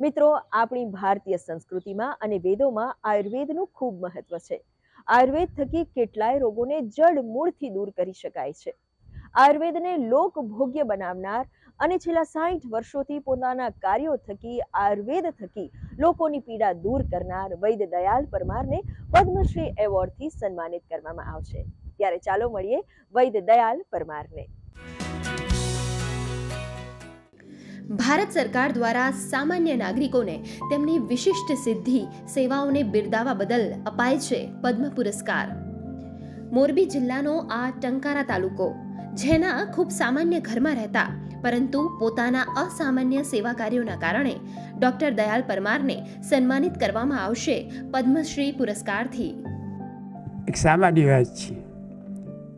મિત્રો, આપણી ભારતીય સંસ્કૃતિમાં અને વેદોમાં આયુર્વેદનું ખૂબ મહત્વ છે. આયુર્વેદ થકી કેટલાય રોગોને જડ મૂળથી દૂર કરી શકાય છે. આયુર્વેદને લોકભોગ્ય બનાવનાર અને છેલ્લા સાઠ વર્ષોથી પોતાના કાર્યો થકી, આયુર્વેદ થકી લોકોની પીડા દૂર કરનાર વૈદ્ય દયાલ પરમારને પદ્મશ્રી એવોર્ડથી સન્માનિત કરવામાં આવશે. ત્યારે ચાલો મળીએ વૈદ્ય દયાલ પરમારને. ભારત સરકાર દ્વારા સામાન્ય નાગરિકોને તેમની વિશિષ્ટ સિદ્ધિ, સેવાઓને બિરદાવવા બદલ અપાય છે પદ્મ પુરસ્કાર. મોરબી જિલ્લાનો આ ટંકારા તાલુકો, જેના ખૂબ સામાન્ય ઘરમાં રહેતા, પરંતુ પોતાના અસામાન્ય સેવા કાર્યોના કારણે ડોક્ટર દયાલ પરમારને સન્માનિત કરવામાં આવશે પદ્મશ્રી પુરસ્કારથી. એક સામાન્ય વાત છે.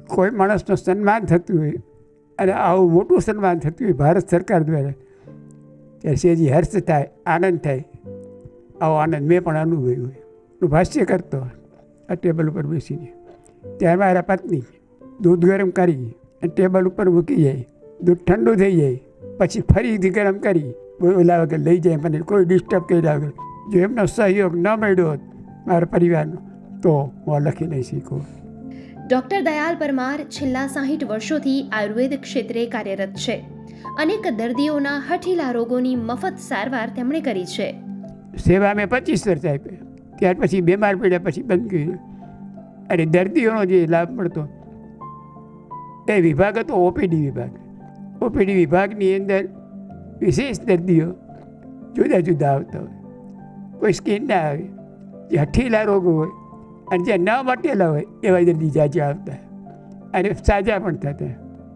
કોઈ માણસનું સન્માન થતું હોય, અને આવું મોટું સન્માન થતું હોય, ભારત સરકાર દ્વારા ત્યારે સેજી હર્ષ થાય, આનંદ થાય. આવો આનંદ મેં પણ અનુભવ્યો હું ભાષ્ય કરતો આ ટેબલ ઉપર બેસીને. ત્યારે મારા પત્ની દૂધ ગરમ કરી અને ટેબલ ઉપર મૂકી જાય. દૂધ ઠંડુ થઈ જાય. પછી ફરીથી ગરમ કરી, બોલા વગર લઈ જાય. મને કોઈ ડિસ્ટર્બ કર્યા વગર. જો એમનો સહયોગ ન મળ્યો હોત મારા પરિવારનો, તો હું લખી નહીં શીખું. ડૉક્ટર દયાલ પરમાર છેલ્લા સાહીઠ વર્ષોથી આયુર્વેદ ક્ષેત્રે કાર્યરત છે. અનેક દર્દીઓના હઠીલા રોગોની મફત સારવાર તેમણે કરી છે. સેવા મેં પચીસ વર્ષ આપી. ત્યાર પછી બીમાર પડ્યા પછી બંધ કર્યું. અને દર્દીઓનો જે લાભ મળતો એ વિભાગ હતો ઓપીડી વિભાગ. ઓપીડી વિભાગની અંદર વિશેષ દર્દીઓ જુદા જુદા આવતા હોય. કોઈ સ્કિનના આવે, જે હઠીલા રોગો હોય અને જે ન મટેલા હોય એવા દર્દી જાજા આવતા. અને સાજા પણ થતા.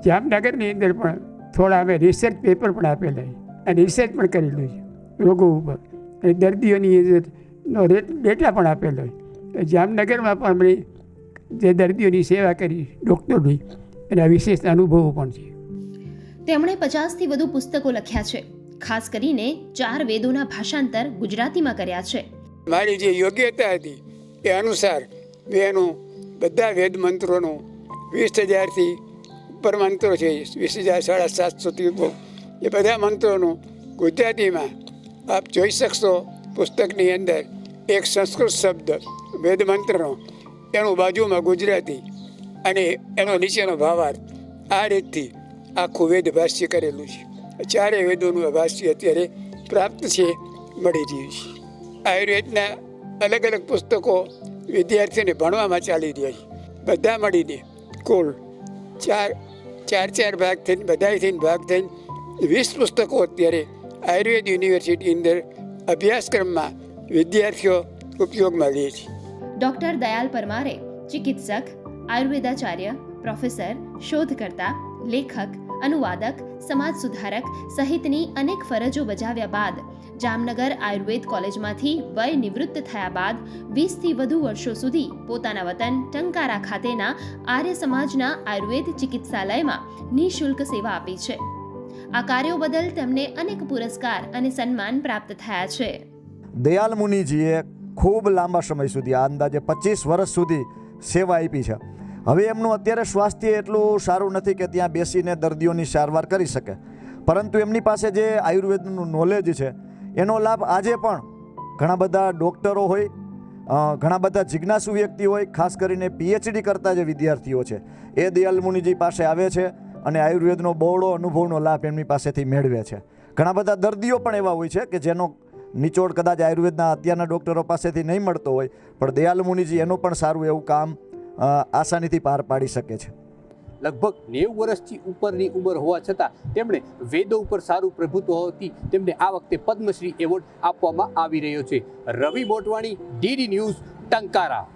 જામનગરની અંદર પણ થોડા અમે રિસર્ચ પેપર પણ આપેલા અને રિસર્ચ પણ કરેલું છે. રોગો ઉપર. અને દર્દીઓની નો રેટ ડેટા પણ આપેલો હોય જામનગરમાં પણ અમે જે દર્દીઓની સેવા કરી ડૉક્ટરની એના વિશેષ અનુભવો પણ છે. તેમણે પચાસથી વધુ પુસ્તકો લખ્યા છે. ખાસ કરીને ચાર વેદોના ભાષાંતર ગુજરાતીમાં કર્યા છે. મારી જે યોગ્યતા હતી એ અનુસાર મેં એનું બધા વેદ મંત્રોનું વીસ હજારથી ઉપર મંત્રો છે, વીસ હજાર સાડા સાતસોથી ઉપર એ બધા મંત્રોનું ગુજરાતીમાં આપ જોઈ શકશો પુસ્તકની અંદર એક સંસ્કૃત શબ્દ, વેદ મંત્રનો, એનું બાજુમાં ગુજરાતી અને એનો નીચેનો ભાવાર્થ આ રીતથી આખું વેદ ભાષ્ય કરેલું છે. ચારેય વેદોનું ભાષ્ય અત્યારે પ્રાપ્ત છે, મળી રહ્યું છે. આયુર્વેદના અલગ અલગ પુસ્તકો વિદ્યાર્થીઓને ભણવામાં ચાલી રહ્યા છે. બધા મળીને કુલ ચાર ચાર ચાર ભાગ થઈને બધા થઈને ભાગ થઈને, વીસ પુસ્તકો અત્યારે આયુર્વેદ યુનિવર્સિટી અંદર અભ્યાસક્રમમાં વિદ્યાર્થીઓ ઉપયોગમાં લે છે. ડોક્ટર દયાલ પરમારે ચિકિત્સક, આયુર્વેદાચાર્ય, પ્રોફેસર, શોધકર્તા, લેખક અનુવાદક, સમાજ સુધારક સહિતની અનેક ફરજો બજાવ્યા બાદ જામનગર આયુર્વેદ કોલેજમાંથી વય નિવૃત્ત થયા બાદ વીસથી વધુ વર્ષો સુધી પોતાના વતન ટંકારા ખાતેના આર્ય સમાજના આયુર્વેદ ચિકિત્સાલયમાં નિઃશુલ્ક સેવા આપી છે. આ કાર્યો બદલ તેમને અનેક પુરસ્કાર અને સન્માન પ્રાપ્ત થયા છે. દયાલ મુનિજીએ ખૂબ લાંબા સમય સુધી, આ અંદાજે પચીસ વર્ષ સુધી સેવા આપી છે. હવે એમનું અત્યારે સ્વાસ્થ્ય એટલું સારું નથી કે ત્યાં બેસીને દર્દીઓની સારવાર કરી શકે. પરંતુ એમની પાસે જે આયુર્વેદનું નોલેજ છે, એનો લાભ આજે પણ ઘણા બધા ડૉક્ટરો હોય ઘણા બધા જિજ્ઞાસુ વ્યક્તિ હોય, ખાસ કરીને પીએચડી કરતા જે વિદ્યાર્થીઓ છે, એ દયાલ મુનિજી પાસે આવે છે અને આયુર્વેદનો બહોળો અનુભવનો લાભ એમની પાસેથી મેળવે છે. ઘણા બધા દર્દીઓ પણ એવા હોય છે કે જેનો નિચોડ કદાચ આયુર્વેદના અત્યારના ડૉક્ટરો પાસેથી નહીં મળતો હોય, પણ દયાલ મુનિજી એનું પણ સારું એવું કામ આસાનીથી પાર પાડી શકે છે. લગભગ નેવું વર્ષથી ઉપરની ઉંમર હોવા છતાં તેમણે વેદો ઉપર સારું પ્રભુત્વ હોવાથી તેમને આ વખતે પદ્મશ્રી એવોર્ડ આપવામાં આવી રહ્યો છે. Ravi Motwani, DD news, Tankara.